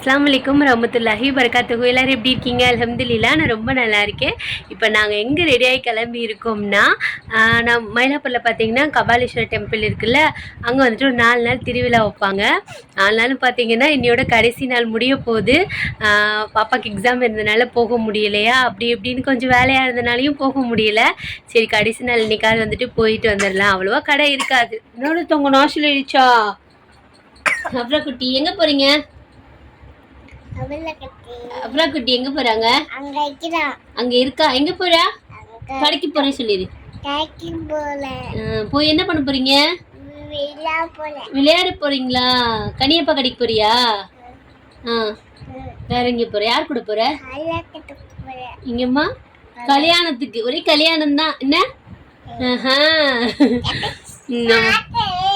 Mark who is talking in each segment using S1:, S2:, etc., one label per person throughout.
S1: அஸ்லாம் வலைக்கம் ரமத்துல்லாஹி வரகாத்துஹு எல்லாரும் எப்படி இருக்கீங்க? அலமதுல்லா நான் ரொம்ப நல்லா இருக்கேன். இப்போ நாங்கள் எங்கே ரெடியாகி கிளம்பி இருக்கோம்னா நான் மயிலாப்பூரில் பார்த்தீங்கன்னா கபாலீஸ்வரர் டெம்பிள் இருக்குல்ல அங்கே வந்துட்டு ஒரு நாலு நாள் திருவிழா வைப்பாங்க. நாலு நாள் பார்த்தீங்கன்னா இன்னையோட கடைசி நாள் முடிய போகுது. பாப்பாக்கு எக்ஸாம் இருந்தனால போக முடியலையா? அப்படி இப்படின்னு கொஞ்சம் வேலையாக இருந்தனாலையும் போக முடியல. சரி கடைசி நாள் இன்னைக்காவது வந்துட்டு போயிட்டு வந்துடலாம் அவ்வளோவா கடை இருக்காது. இன்னொன்று தொங்க நாசில் இடிச்சா? அப்புறம் குட்டி எங்கே போகிறீங்க
S2: அவளை கட்டி
S1: எங்க போறாங்க?
S2: அங்க
S1: இருக்கா? எங்க போறா? கடைக்கு போறேன் சொல்லிடு போய் என்ன பண்ண போறீங்க? விளையாட போறீங்களா? கனியப்பா கடைக்கு போறியா? ஆ வேற எங்க போற? யார் கூட போற? இங்கம்மா கல்யாணத்துக்கு. ஒரே கல்யாணம் தான். என்ன.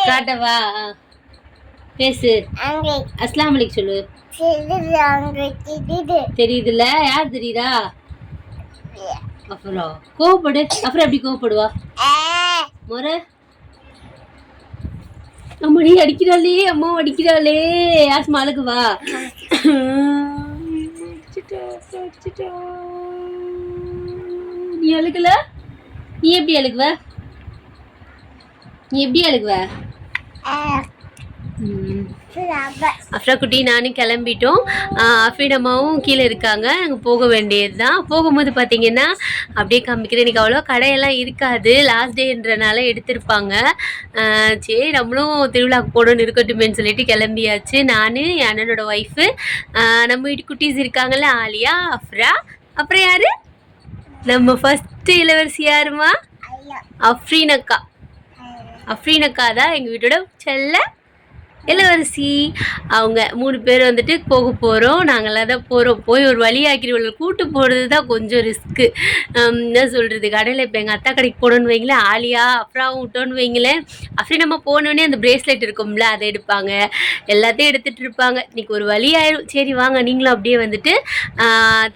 S1: காட்டவா. பேசு.
S2: அங்க
S1: அஸ்லாம் அலைக்கு சொல்லு. தெரியுதுல்ல? யார் தெரியுதா? அப்புறம் கோவப்படு. அப்புறம் எப்படி கோவப்படுவா? முறை. அம்மாடி அடிக்கிறாளே அம்மா அடிக்கிறாளே. யாஸ்மா அழகு வா நீ அழுகல? நீ எப்படி அழுகுவ? நீ எப்படி அழுகுவ? அஃப்ரா குட்டி நானும் கிளம்பிட்டோம். அஃபீடம்மாவும் கீழே இருக்காங்க. அங்கே போக வேண்டியது தான் போகும்போது பார்த்தீங்கன்னா அப்படியே காமிக்கிறேன். எனக்கு அவ்வளோ கடையெல்லாம் இருக்காது. லாஸ்ட் டேன்றனால எடுத்திருப்பாங்க. சரி நம்மளும் திருவிழாக்கு போகணும்னு இருக்கட்டுமேன்னு சொல்லிட்டு கிளம்பியாச்சு. நான் என் அண்ணனோட ஒய்ஃபு நம்ம வீட்டு குட்டீஸ் இருக்காங்கல்ல ஆலியா அஃப்ரா. அப்புறம் யாரு? நம்ம ஃபஸ்ட்டு இளவரசி யாருமா அஃப்ரீன் அக்கா அஃப்ரீன் அக்கா தான் எங்கள் வீட்டோட செல்ல. இளவரசி அவங்க மூணு பேர் வந்துட்டு போக போகிறோம் நாங்களாம் தான் போகிறோம் போய் ஒரு வழி கூட்டு போகிறது தான் கொஞ்சம் ரிஸ்க்கு என்ன சொல்கிறது கடையில் இப்போ எங்கள் அத்தா கடைக்கு போகணுன்னு வைங்களேன். ஆலியா அப்புறம் விட்டோன்னு வைங்களேன். அப்படி நம்ம போனோடனே அந்த பிரேஸ்லெட் இருக்கும்ல அதை எடுப்பாங்க. எல்லாத்தையும் எடுத்துகிட்டு இருப்பாங்க. இன்னைக்கு ஒரு வழி ஆயிரும். சரி வாங்க. நீங்களும் அப்படியே வந்துட்டு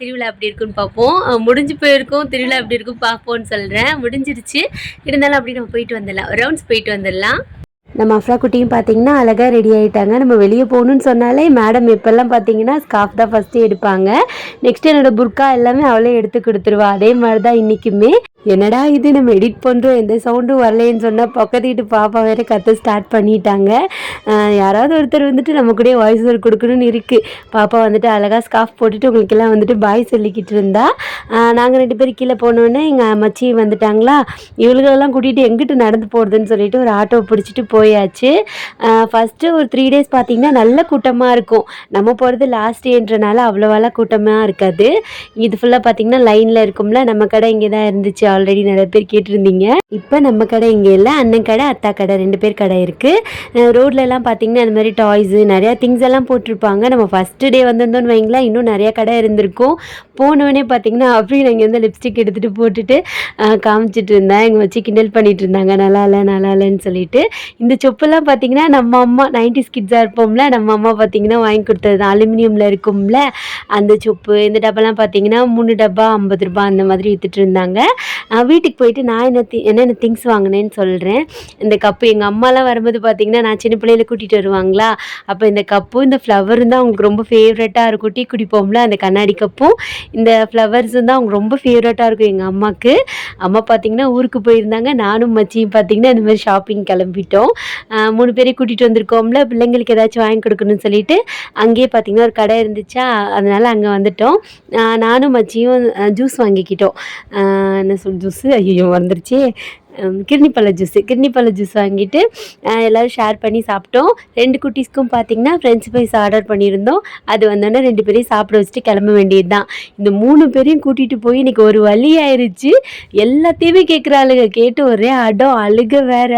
S1: திருவிழா எப்படி இருக்குன்னு பார்ப்போம். முடிஞ்சு போயிருக்கோம். திருவிழா எப்படி இருக்கும் பார்ப்போம்னு சொல்கிறேன் முடிஞ்சிருச்சு. இருந்தாலும் அப்படி நம்ம போயிட்டு வந்துடலாம். ரவுண்ட்ஸ் போயிட்டு வந்துடலாம். நம்ம அஃப்ரா குட்டியும் பார்த்தீங்கன்னா அழகாக ரெடி ஆகிட்டாங்க நம்ம வெளியே போகணுன்னு சொன்னாலே மேடம் இப்போல்லாம் பார்த்தீங்கன்னா ஸ்காஃப் தான் ஃபஸ்ட்டு எடுப்பாங்க. நெக்ஸ்ட் என்னோட புர்க்கா எல்லாமே அவளே எடுத்து கொடுத்துருவா. அதே மாதிரி தான் இன்றைக்குமே என்னடா இது நம்ம எடிட் பண்ணுறோம் எந்த சவுண்டும் வரலேன்னு சொன்னால் பக்கத்து வீட்டு பாப்பா வேறு கற்று ஸ்டார்ட் பண்ணிட்டாங்க. யாராவது ஒருத்தர் வந்துட்டு நம்ம கூட வாய்ஸ் ஓவர் கொடுக்கணும்னு இருக்குது பாப்பா வந்துட்டு அழகாக ஸ்காஃப் போட்டுட்டு உங்களுக்கெல்லாம் வந்துட்டு பாய் சொல்லிக்கிட்டு இருந்தா. நாங்கள் ரெண்டு பேரும் கீழே போனோடனே எங்கள் மச்சி வந்துட்டாங்களா? இவளுகளெல்லாம் கூட்டிகிட்டு எங்கிட்டு நடந்து போகிறதுன்னு சொல்லிட்டு ஒரு ஆட்டோ பிடிச்சிட்டு போ போயாச்சு. ஃபஸ்ட்டு ஒரு த்ரீ டேஸ் பார்த்தீங்கன்னா நல்ல கூட்டமாக இருக்கும். நம்ம போகிறது லாஸ்ட் டேன்றனால அவ்வளோவெல்லாம் கூட்டமாக இருக்காது. இது ஃபுல்லாக பார்த்தீங்கன்னா லைனில் இருக்கும்ல நம்ம கடை இங்கே தான் இருந்துச்சு. ஆல்ரெடி நிறைய பேர் கேட்டிருந்தீங்க. இப்போ நம்ம கடை இங்கே இல்லை அண்ணன் கடை அத்தா கடை ரெண்டு பேர் கடை இருக்குது ரோட்லலாம் பார்த்தீங்கன்னா அந்த மாதிரி டாய்ஸு நிறையா திங்ஸ் எல்லாம் போட்டிருப்பாங்க. நம்ம ஃபஸ்ட்டு டே வந்திருந்தோம்னு வைங்களா இன்னும் நிறையா கடை இருந்திருக்கும். போனோடனே பார்த்தீங்கன்னா அப்படியே நான் இங்கேருந்து லிப்ஸ்டிக் எடுத்துகிட்டு போட்டுட்டு காமிச்சிட்டு இருந்தேன். எங்கள் வச்சு கிண்டல் பண்ணிகிட்டு இருந்தாங்க. நல்லா இல்லை நல்லா இல்லைன்னு சொல்லிட்டு. இந்த சொப்பெல்லாம் பார்த்தீங்கன்னா நம்ம அம்மா நைன்டிஸ் கிட்ஸாக இருப்போம்ல நம்ம அம்மா பார்த்தீங்கன்னா வாங்கி கொடுத்தது தான் அலுமினியமில் இருக்கும்ல அந்த சொப்பு இந்த டப்பாலாம் பார்த்தீங்கன்னா மூணு டப்பா ஐம்பது ரூபா அந்த மாதிரி வித்துட்டு இருந்தாங்க. நான் வீட்டுக்கு போயிட்டு நான் என்ன தி என்னென்ன திங்ஸ் வாங்கினேன்னு சொல்கிறேன் இந்த கப்பு எங்கள் அம்மாலாம் வரும்போது பார்த்தீங்கன்னா நான் சின்ன பிள்ளையில கூட்டிகிட்டு வருவாங்களா? அப்போ இந்த கப்பும் இந்த ஃப்ளவரும் தான் அவங்களுக்கு ரொம்ப ஃபேவரட்டாக இருக்கும். டீ குடிப்போம்ல அந்த கண்ணாடி கப்பும் இந்த ஃப்ளவர்ஸும் தான் அவங்க ரொம்ப ஃபேவரட்டாக இருக்கும் எங்கள் அம்மாவுக்கு அம்மா பார்த்தீங்கன்னா ஊருக்கு போயிருந்தாங்க. நானும் மச்சியும் பார்த்தீங்கன்னா இந்த மாதிரி ஷாப்பிங் கிளம்பிட்டோம். மூணு பேரையும் கூட்டிகிட்டு வந்திருக்கோம்ல பிள்ளைங்களுக்கு ஏதாச்சும் வாங்கி கொடுக்கணும்னு சொல்லிட்டு அங்கேயே பார்த்தீங்கன்னா ஒரு கடை இருந்துச்சா அதனால் அங்கே வந்துட்டோம். நானும் மச்சியும் ஜூஸ் வாங்கிக்கிட்டோம். என்ன சொல் ஜூஸு ஐயோ வந்துருச்சே ஹம், ஜூஸு கிர்ணிப்பழ ஜூஸ் வாங்கிட்டு எல்லோரும் ஷேர் பண்ணி சாப்பிட்டோம். ரெண்டு குட்டீஸ்க்கும் பார்த்தீங்கன்னா ஃப்ரெஞ்ச் ஃப்ரைஸ் ஆர்டர் பண்ணியிருந்தோம். அது வந்தோடனே ரெண்டு பேரையும் சாப்பிட வச்சுட்டு கிளம்ப வேண்டியது தான் இந்த மூணு பேரையும் கூட்டிகிட்டு போய் இன்றைக்கி ஒரு வழி ஆயிடுச்சு எல்லாத்தையுமே கேட்குறாளுங்க கேட்டு ஒரே அடம் அழுக வேற.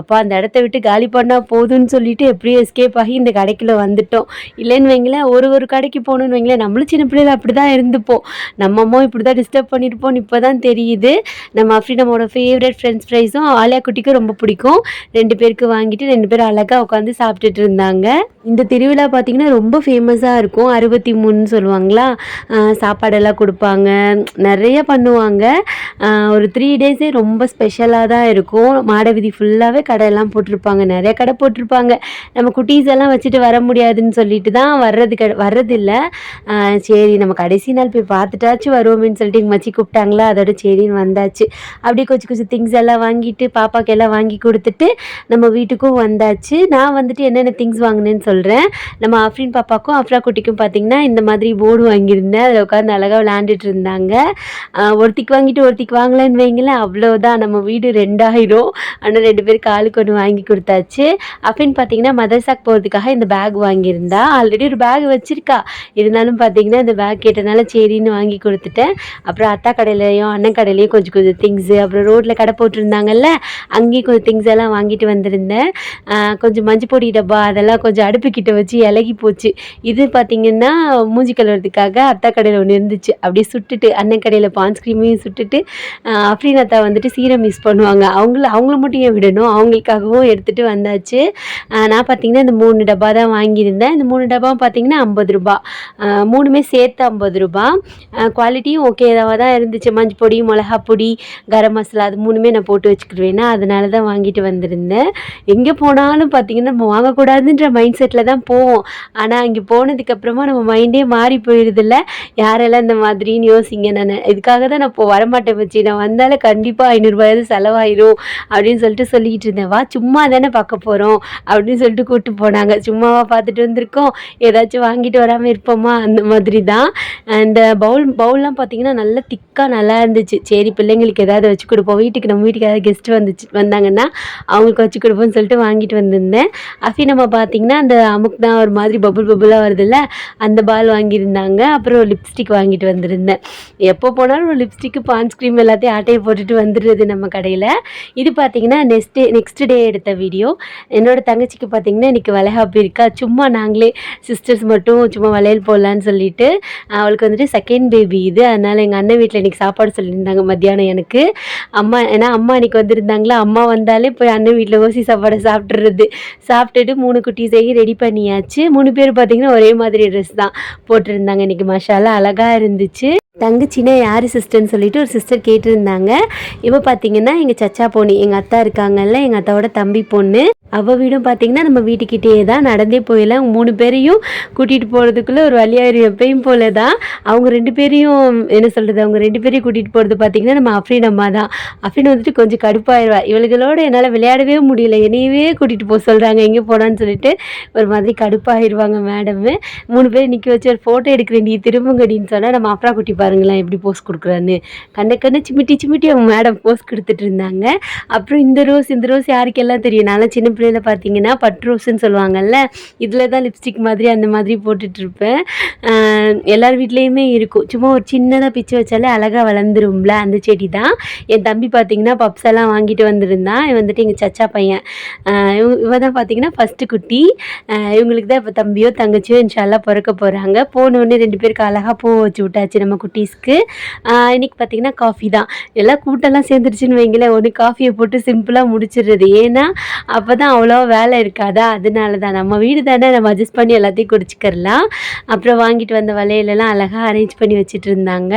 S1: அப்பா அந்த இடத்த விட்டு காலி பண்ணால் போதும்னு சொல்லிட்டு எப்படியும் எஸ்கேப் ஆகி இந்த கடைக்குள்ளே வந்துட்டோம். இல்லைன்னு வைங்களேன் ஒரு ஒரு கடைக்கு போகணுன்னு வைங்களேன் நம்மளும் சின்ன பிள்ளைல அப்படி தான் இருந்துப்போம். நம்ம அம்மா இப்படி தான் டிஸ்டர்ப் பண்ணியிருப்போம்னு இப்போ தான் தெரியுது. நம்ம அஃப்ரீடமோட ஃபேவரட் ஃப்ரெண்ட்ஸ் ஃப்ரெஞ்ச் ஃப்ரைஸும் ஆலியா குட்டிக்கும் ரொம்ப பிடிக்கும். ரெண்டு பேருக்கு வாங்கிட்டு ரெண்டு பேரும் அழகாக உட்காந்து சாப்பிட்டுட்டு இருந்தாங்க. இந்த திருவிழா பார்த்திங்கன்னா ரொம்ப ஃபேமஸாக இருக்கும். அறுபத்தி மூணுன்னு சொல்லுவாங்களா? சாப்பாடெல்லாம் கொடுப்பாங்க. நிறைய பண்ணுவாங்க. ஒரு த்ரீ டேஸே ரொம்ப ஸ்பெஷலாக தான் இருக்கும். மாடவீதி ஃபுல்லாகவே கடையெல்லாம் போட்டிருப்பாங்க. நிறைய கடை போட்டிருப்பாங்க. நம்ம குட்டீஸ் எல்லாம் வச்சுட்டு வர முடியாதுன்னு சொல்லிட்டு தான் வர்றது க வர்றதில்ல. சரி நம்ம கடைசி நாள் போய் பார்த்துட்டாச்சும் வருவோமேன்னு சொல்லிட்டு எங்கள் மச்சி கூப்பிட்டாங்களா? அதோட சரின்னு வந்தாச்சு. அப்படியே கொஞ்சம் கொஞ்சம் திங்ஸ் எல்லாம் வாங்கிட்டு பாப்பாக்கு எல்லாம் வாங்கி கொடுத்துட்டு நம்ம வீட்டுக்கும் வந்தாச்சு. நான் வந்துட்டு என்னென்ன திங்ஸ் வாங்கினேன்னு சொல்கிறேன் நம்ம அஃப்ரின் பாப்பாக்கும் அஃப்ரா குட்டிக்கும் பார்த்தீங்கன்னா இந்த மாதிரி போர்டு வாங்கியிருந்தேன். அதில் உட்காந்து அழகாக விளையாண்டுட்டு இருந்தாங்க. ஒருத்திக்கு வாங்கிட்டு ஒருத்திக்கு வாங்கலன்னு வைங்களேன் அவ்வளோதான் நம்ம வீடு ரெண்டாயிரும். ஆனால் ரெண்டு பேருக்கு ஆளுக்கு ஒன்று வாங்கி கொடுத்தாச்சு. அஃப்ரின் பார்த்தீங்கன்னா மதர்சாக் போகிறதுக்காக இந்த பேக் வாங்கியிருந்தா. ஆல்ரெடி ஒரு பேக் வச்சுருக்கா. இருந்தாலும் பார்த்தீங்கன்னா இந்த பேக் கேட்டனால சரின்னு வாங்கி கொடுத்துட்டேன். அப்புறம் அத்தா கடையிலையும் அண்ணன் கடையிலையும் கொஞ்சம் கொஞ்சம் திங்ஸு அப்புறம் ரோட்டில் கடை போட்டு போட்டிருந்தாங்கல்ல அங்கேயும் கொஞ்சம் திங்ஸ் எல்லாம் வாங்கிட்டு வந்திருந்தேன். கொஞ்சம் மஞ்சள் பொடி டப்பா அதெல்லாம் கொஞ்சம் அடுப்புக்கிட்ட வச்சு இலகி போச்சு. இது பார்த்தீங்கன்னா மூஞ்சி கழுவுறதுக்காக அத்தா கடையில் ஒன்று இருந்துச்சு. அப்படியே சுட்டுட்டு அண்ணன் கடையில் பான்ஸ் க்ரீமையும் சுட்டுட்டு ஆஹ் அஃப்ரீன் அத்தா வந்துட்டு சீரம் மிஸ் பண்ணுவாங்க. அவங்கள அவங்கள மட்டும் ஏன் விடணும்? அவங்களுக்காகவும் எடுத்துகிட்டு வந்தாச்சு. நான் பார்த்தீங்கன்னா இந்த மூணு டப்பா தான் வாங்கியிருந்தேன். இந்த மூணு டப்பாவும் பார்த்தீங்கன்னா ஐம்பது ரூபா. மூணுமே சேர்த்து ஐம்பது ரூபா. குவாலிட்டியும் ஓகேவாக தான் இருந்துச்சு. மஞ்சள் பொடி மிளகா பொடி கரம் மசாலா அது மூணுமே நான் போட்டு வச்சுக்கிடுவேன்னா அதனால தான் வாங்கிட்டு வந்திருந்தேன். எங்கே போனாலும் பார்த்தீங்கன்னா நம்ம வாங்கக்கூடாதுன்ற மைண்ட் செட்டில் தான் போவோம். ஆனால் அங்கே போனதுக்கப்புறமா நம்ம மைண்டே மாறி போயிடுதில்ல. யாரெல்லாம் இந்த மாதிரின்னு யோசிங்க. நான் இதுக்காக தான் நான் இப்போ வரமாட்டேன் வச்சு நான் வந்தாலும் கண்டிப்பாக ஐநூறுரூபாயாவது செலவாயிரும் அப்படின்னு சொல்லிட்டு சொல்லிக்கிட்டு இருந்தேன். வா சும்மா தானே பார்க்க போகிறோம் அப்படின்னு சொல்லிட்டு கூப்பிட்டு போனாங்க. சும்மாவா பார்த்துட்டு வந்திருக்கோம். ஏதாச்சும் வாங்கிட்டு வராமல் இருப்போமா? அந்த மாதிரி தான் இந்த பவுல் பவுல்லாம் பார்த்தீங்கன்னா நல்லா திக்காக நல்லா இருந்துச்சு. சரி பிள்ளைங்களுக்கு ஏதாவது வச்சு கொடுப்போம். வீட்டுக்கு நம்ம வீட்டுக்கு கெஸ்ட் வந்துச்சு வந்தாங்கன்னா அவங்களுக்கு வச்சு கொடுப்போம்னு சொல்லிட்டு வாங்கிட்டு வந்திருந்தேன். அஃபி நம்ம பார்த்தீங்கன்னா அந்த அமுக் தான் ஒரு மாதிரி பபுள் பபுளாக வருதுல்ல அந்த பால் வாங்கியிருந்தாங்க. அப்புறம் லிப்ஸ்டிக் வாங்கிட்டு வந்திருந்தேன். எப்போ போனாலும் ஒரு லிப்ஸ்டிக்கு பான்ஸ் க்ரீம் எல்லாத்தையும் ஆட்டையை போட்டுட்டு வந்துடுறது நம்ம கடையில். இது பார்த்தீங்கன்னா நெக்ஸ்ட் நெக்ஸ்ட் டே எடுத்த வீடியோ என்னோட தங்கச்சிக்கு பார்த்தீங்கன்னா இன்றைக்கி வளைகாப்பு இருக்கா? சும்மா நாங்களே சிஸ்டர்ஸ் மட்டும் சும்மா வளையல் போடலான்னு சொல்லிட்டு அவளுக்கு வந்துட்டு செகண்ட் பேபி இது. அதனால் எங்கள் அண்ணன் வீட்டில் இன்றைக்கி சாப்பாடு சொல்லியிருந்தாங்க மத்தியானம் எனக்கு. அம்மா ஏன்னா அம்மா இன்னைக்கு வந்திருந்தாங்களா? அம்மா வந்தாலே போய் அண்ணன் வீட்டில் ஓசி சாப்பாடை சாப்பிட்றது சாப்பிட்டுட்டு மூணு குட்டீஸையும் ரெடி பண்ணியாச்சு. மூணு பேர் பார்த்தீங்கன்னா ஒரே மாதிரி ட்ரெஸ் தான் போட்டிருந்தாங்க இன்றைக்கி மஷாலா அழகாக இருந்துச்சு. தங்கச்சினா யார் சிஸ்டர்னு சொல்லிட்டு ஒரு சிஸ்டர் கேட்டிருந்தாங்க. இப்போ பார்த்தீங்கன்னா எங்கள் சச்சா பொண்ணு எங்கள் அத்தா இருக்காங்கல்ல எங்கள் அத்தாவோட தம்பி பொண்ணு. அவள் வீடும் பார்த்தீங்கன்னா நம்ம வீட்டுக்கிட்டே தான் நடந்தே போயிடலாம் மூணு பேரையும் கூட்டிகிட்டு போகிறதுக்குள்ளே ஒரு வழியாக எப்பயும் போல தான் அவங்க ரெண்டு பேரையும் என்ன சொல்கிறது அவங்க ரெண்டு பேரையும் கூட்டிகிட்டு போகிறது பார்த்தீங்கன்னா நம்ம அஃப்ரீன் அம்மா தான் அஃப்ரீன் வந்துட்டு கொஞ்சம் கடுப்பாயிடுவா இவளுகளோட என்னால் விளையாடவே முடியல. என்னையவே கூட்டிகிட்டு போக சொல்கிறாங்க எங்கே போனான்னு சொல்லிட்டு. ஒரு மாதிரி கடுப்பாயிருவாங்க மேடமு மூணு பேர் நிற்க வச்சு ஒரு ஃபோட்டோ எடுக்கிறேன் நீ திரும்புங்கடின்னு சொன்னால் நம்ம அப்புறா குட்டி பாருங்களேன் எப்படி போஸ் கொடுக்குறான்னு. கண்ணை கண்ணு சிமிட்டி சிமிட்டி அவங்க மேடம் போஸ் கொடுத்துட்டு இருந்தாங்க. அப்புறம் இந்த ரோஸ் இந்த ரோஸ் யாருக்கெல்லாம் தெரியும்? நல்லா சின்ன பிள்ளையில பார்த்தீங்கன்னா பட் ரோஸ்ன்னு சொல்லுவாங்கல்ல இதில் தான் லிப்ஸ்டிக் மாதிரி அந்த மாதிரி போட்டுட்ருப்பேன். எல்லார் வீட்லேயுமே இருக்கும். சும்மா ஒரு சின்னதாக பிச்சு வச்சாலே அழகாக வளர்ந்துரும்ல அந்த செடி தான் என் தம்பி பார்த்தீங்கன்னா பப்ஸ் எல்லாம் வாங்கிட்டு வந்திருந்தான். இவன் வந்துட்டு எங்கள் சச்சா பையன். ஆஹ் இவ தான் பார்த்தீங்கன்னா ஃபஸ்ட்டு குட்டி. இவங்களுக்கு தான் இப்போ தம்பியோ தங்கச்சியோ இன்ஷால்லாம் பிறக்க போகிறாங்க போனோடனே ரெண்டு பேருக்கு அழகாக பூ வச்சு விட்டாச்சு நம்ம குட்டீஸ்க்கு. இன்றைக்கி பார்த்தீங்கன்னா காஃபி தான். எல்லாம் கூட்டெல்லாம் சேர்ந்துருச்சுன்னு வைங்களேன். ஒன்று காஃபியை போட்டு சிம்பிளாக முடிச்சிடுறது. ஏன்னா அப்போ தான் அவ்வளோ வேலை இருக்காதா? அதனால தான் நம்ம வீடு தானே நம்ம அட்ஜஸ்ட் பண்ணி எல்லாத்தையும் குடிச்சிக்கிறலாம். அப்புறம் வாங்கிட்டு வந்த வலையிலலாம் அழகாக அரேஞ்ச் பண்ணி வச்சுட்டு இருந்தாங்க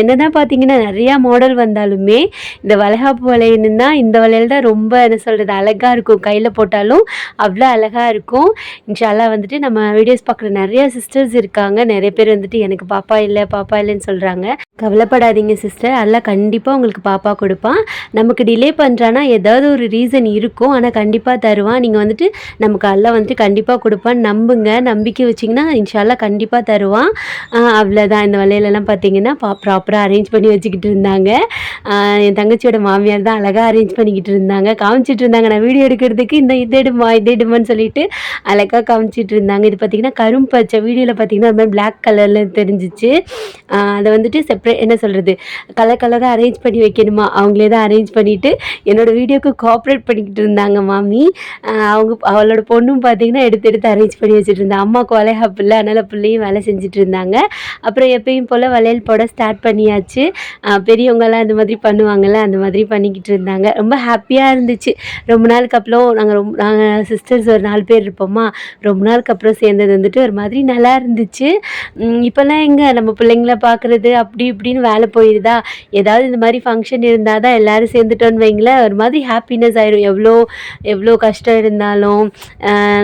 S1: என்ன தான் பார்த்தீங்கன்னா நிறையா மாடல் வந்தாலுமே இந்த வளைகாப்பு வளையல்னு தான் இந்த வலையில் தான் ரொம்ப என்ன சொல்கிறது அழகாக இருக்கும். கையில் போட்டாலும் அவ்வளோ அழகாக இருக்கும். இன்ஷால்லாம் வந்துட்டு நம்ம வீடியோஸ் பார்க்குற நிறையா சிஸ்டர்ஸ் இருக்காங்க. நிறைய பேர் வந்துட்டு எனக்கு பாப்பா இல்லை பாப்பா இல்லைன்னு சொல்கிறாங்க கவலைப்படாதீங்க சிஸ்டர் எல்லாம் கண்டிப்பாக உங்களுக்கு பாப்பா கொடுப்பான். நமக்கு டிலே பண்ணுறான்னா ஏதாவது ஒரு ரீசன் இருக்கும். ஆனால் கண்டிப்பாக தருவான். நீங்கள் வந்துட்டு நமக்கு அல்ல வந்துட்டு கண்டிப்பாக கொடுப்பான்னு நம்புங்க. நம்பிக்கை வச்சிங்கன்னா இன்ஷால்லா கண்டிப்பாக தருவான். அவ்வளோதான் இந்த வலையிலலாம் பார்த்தீங்கன்னா பா ப்ராப்பராக அரேஞ்ச் பண்ணி வச்சுக்கிட்டு இருந்தாங்க. என் தங்கச்சியோட மாமியார் தான் அழகாக அரேஞ்ச் பண்ணிக்கிட்டு இருந்தாங்க. காமிச்சிட்டு இருந்தாங்க. நான் வீடியோ எடுக்கிறதுக்கு இந்த இது எடுமா இதே எடுமான்னு சொல்லிட்டு அழகாக காமிச்சிட்டு இருந்தாங்க. இது பார்த்தீங்கன்னா கரும்பச்சை வீடியோவில் பார்த்தீங்கன்னா ஒரு மாதிரி பிளாக் கலரில் தெரிஞ்சிச்சு. அதை வந்துட்டு செப் அப்புறம் என்ன சொல்கிறது கலர் கலராக அரேஞ்ச் பண்ணி வைக்கணுமா? அவங்களே தான் அரேஞ்ச் பண்ணிவிட்டு என்னோட வீடியோக்கு கோஆப்ரேட் பண்ணிக்கிட்டு இருந்தாங்க மாமி. அவங்க அவளோட பொண்ணும் பார்த்தீங்கன்னா எடுத்து எடுத்து அரேஞ்ச் பண்ணி வச்சுட்டு இருந்தா அம்மாவுக்கு வளையா பிள்ளை அதனால் பிள்ளையும் வேலை செஞ்சுட்டு இருந்தாங்க அப்புறம் எப்பயும் போல் வளையல் போட ஸ்டார்ட் பண்ணியாச்சு. பெரியவங்களாம் பெரியவங்கெல்லாம் மாதிரி பண்ணுவாங்கள்ல அந்த மாதிரி பண்ணிக்கிட்டு இருந்தாங்க. ரொம்ப ஹாப்பியாக இருந்துச்சு. ரொம்ப நாளுக்கு அப்புறம் நாங்கள் ரொம்ப நாங்கள் சிஸ்டர்ஸ் ஒரு நாலு பேர் இருப்போமா? ரொம்ப நாளுக்கு அப்புறம் சேர்ந்தது வந்துட்டு ஒரு மாதிரி நல்லா இருந்துச்சு. இப்போல்லாம் எங்கே? நம்ம பிள்ளைங்கள பார்க்குறது அப்படி இப்படின்னு வேலை போயிடுதா ஏதாவது இந்த மாதிரி ஃபங்க்ஷன் இருந்தால் தான் எல்லோரும் சேர்ந்துட்டோன்னு வைங்களேன் ஒரு மாதிரி ஹாப்பினஸ் ஆயிரும். எவ்வளோ எவ்வளோ கஷ்டம் இருந்தாலும்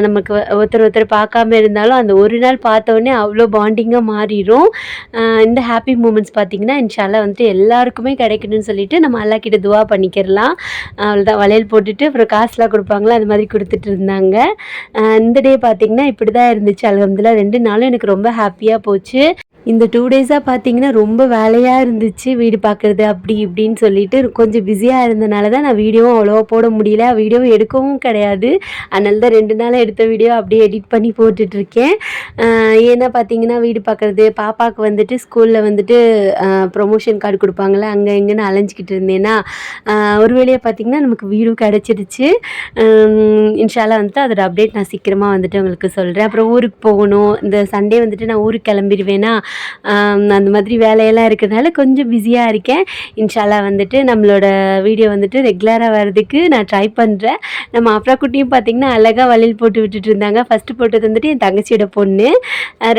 S1: நமக்கு ஒருத்தர் ஒருத்தர் பார்க்காம இருந்தாலும் அந்த ஒரு நாள் பார்த்த அவ்வளோ பாண்டிங்காக மாறிடும் இந்த ஹாப்பி மூமெண்ட்ஸ் பார்த்திங்கன்னா இன்ஷால்லாம் வந்துட்டு எல்லாருக்குமே கிடைக்கணும்னு சொல்லிட்டு நம்ம அல்லா கிட்ட துவா பண்ணிக்கிறலாம். அவ்வளோதான் வளையல் போட்டுட்டு அப்புறம் காசுலாம் கொடுப்பாங்களா? அது மாதிரி கொடுத்துட்டு இருந்தாங்க. இந்த டே பார்த்திங்கன்னா இப்படி தான் இருந்துச்சு. அலகம்துல்லா ரெண்டு நாளும் எனக்கு ரொம்ப ஹாப்பியாக போச்சு. இந்த டூ டேஸாக பார்த்தீங்கன்னா ரொம்ப வேலையாக இருந்துச்சு வீடு பார்க்குறது அப்படி இப்படின்னு சொல்லிட்டு கொஞ்சம் பிஸியாக இருந்தனால தான் நான் வீடியோவும் அவ்வளோவா போட முடியல. வீடியோவும் எடுக்கவும் கிடையாது. அதனால தான் ரெண்டு நாளாக எடுத்த வீடியோ அப்படியே எடிட் பண்ணி போட்டுட்ருக்கேன். ஏன்னா பார்த்தீங்கன்னா வீடு பார்க்குறது பாப்பாவுக்கு வந்துட்டு ஸ்கூலில் வந்துட்டு ப்ரொமோஷன் கார்டு கொடுப்பாங்களே அங்கே இங்கேன்னு அலைஞ்சிக்கிட்டு இருந்தேன்னா ஒரு வேளையாக பார்த்தீங்கன்னா நமக்கு வீடும் கிடச்சிருச்சு. இன்ஷால்லா வந்துட்டு அதோட அப்டேட் நான் சீக்கிரமாக வந்துட்டு உங்களுக்கு சொல்கிறேன் அப்புறம் ஊருக்கு போகணும். இந்த சண்டே வந்துட்டு நான் ஊருக்கு கிளம்பிடுவேன்னா அந்த மாதிரி வேலையெல்லாம் இருக்கிறதுனால கொஞ்சம் பிஸியாக இருக்கேன். இன்ஷாலா வந்துட்டு நம்மளோட வீடியோ வந்துட்டு ரெகுலராக வர்றதுக்கு நான் ட்ரை பண்ணுறேன் நம்ம அப்ரா குட்டியும் பார்த்திங்கன்னா அழகாக வளையல் போட்டு விட்டுட்டு இருந்தாங்க. ஃபஸ்ட்டு போட்டது வந்துட்டு என் தங்கச்சியோட பொண்ணு.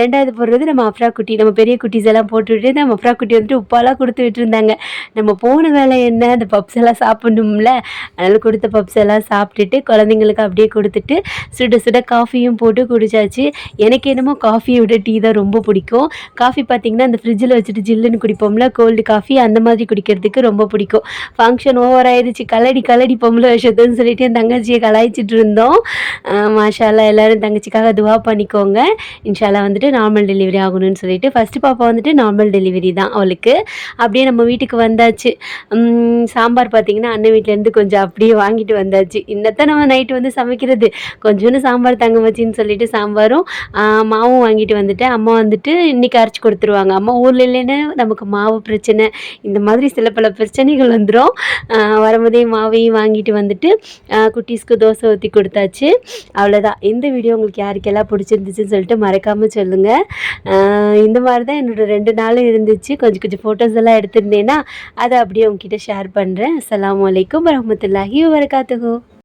S1: ரெண்டாவது போடுறது நம்ம அப்ரா குட்டி நம்ம பெரிய குட்டீஸ் எல்லாம் போட்டு விட்டு நம்ம அப்ரா குட்டி வந்துட்டு உப்பாலாம் கொடுத்து விட்டுருந்தாங்க. நம்ம போன வேலை என்ன? அந்த பப்ஸ் எல்லாம் சாப்பிடணும்ல. அதனால் கொடுத்த பப்ஸ் எல்லாம் சாப்பிட்டுட்டு குழந்தைங்களுக்கு அப்படியே கொடுத்துட்டு சுட சுட காஃபியும் போட்டு குடிச்சாச்சு. எனக்கு என்னமோ காஃபியை விட டீ தான் ரொம்ப பிடிக்கும். காஃபி பார்த்தீங்கன்னா அந்த ஃப்ரிட்ஜில் வச்சுட்டு ஜில்லுன்னு குடிப்போம்ல கோல்டு காஃபி அந்த மாதிரி குடிக்கிறதுக்கு ரொம்ப பிடிக்கும். ஃபங்க்ஷன் ஓவர் ஆயிடுச்சு. கலடி கலடி பொம்பளை விஷயத்துன்னு சொல்லிட்டு என் தங்கச்சியை கலாய்ச்சிட்டு இருந்தோம். மாஷாலா எல்லோரும் எல்லாரும் தங்கச்சிக்காக துவா பண்ணிக்கோங்க. இன்ஷாலா வந்துட்டு நார்மல் டெலிவரி ஆகணும்னு சொல்லிட்டு ஃபஸ்ட்டு பாப்பா வந்துட்டு நார்மல் டெலிவரி தான் அவளுக்கு. அப்படியே நம்ம வீட்டுக்கு வந்தாச்சு. சாம்பார் பார்த்தீங்கன்னா அண்ணன் வீட்டிலேருந்து கொஞ்சம் அப்படியே வாங்கிட்டு வந்தாச்சு. இன்னத்தான் நம்ம நைட்டு வந்து சமைக்கிறது. கொஞ்சோண்டு சாம்பார் தங்க வச்சின்னு சொல்லிட்டு சாம்பாரும் மாவும் வாங்கிட்டு வந்துட்டேன். அம்மா வந்துட்டு இன்னைக்கு அரைச்சி கொடுத்துருவாங்க. அம்மா ஊரில் இல்லைன்னா நமக்கு மாவு பிரச்சனை. இந்த மாதிரி சில பல பிரச்சனைகள் வந்துடும் வரும்போதே மாவையும் வாங்கிட்டு வந்துட்டு குட்டீஸ்க்கு தோசை ஊற்றி கொடுத்தாச்சு. அவ்வளோதான் இந்த வீடியோ உங்களுக்கு யாருக்கெல்லாம் பிடிச்சிருந்துச்சுன்னு சொல்லிட்டு மறக்காமல் சொல்லுங்கள் இந்த மாதிரி தான் என்னோட ரெண்டு நாளும் இருந்துச்சு. கொஞ்சம் கொஞ்சம் ஃபோட்டோஸ் எல்லாம் எடுத்திருந்தேன்னா அதை அப்படியே உங்ககிட்ட ஷேர் பண்ணுறேன் அஸ்லாம் அலைக்கும் வரமத்துல்லாஹி வரகாத்துகோ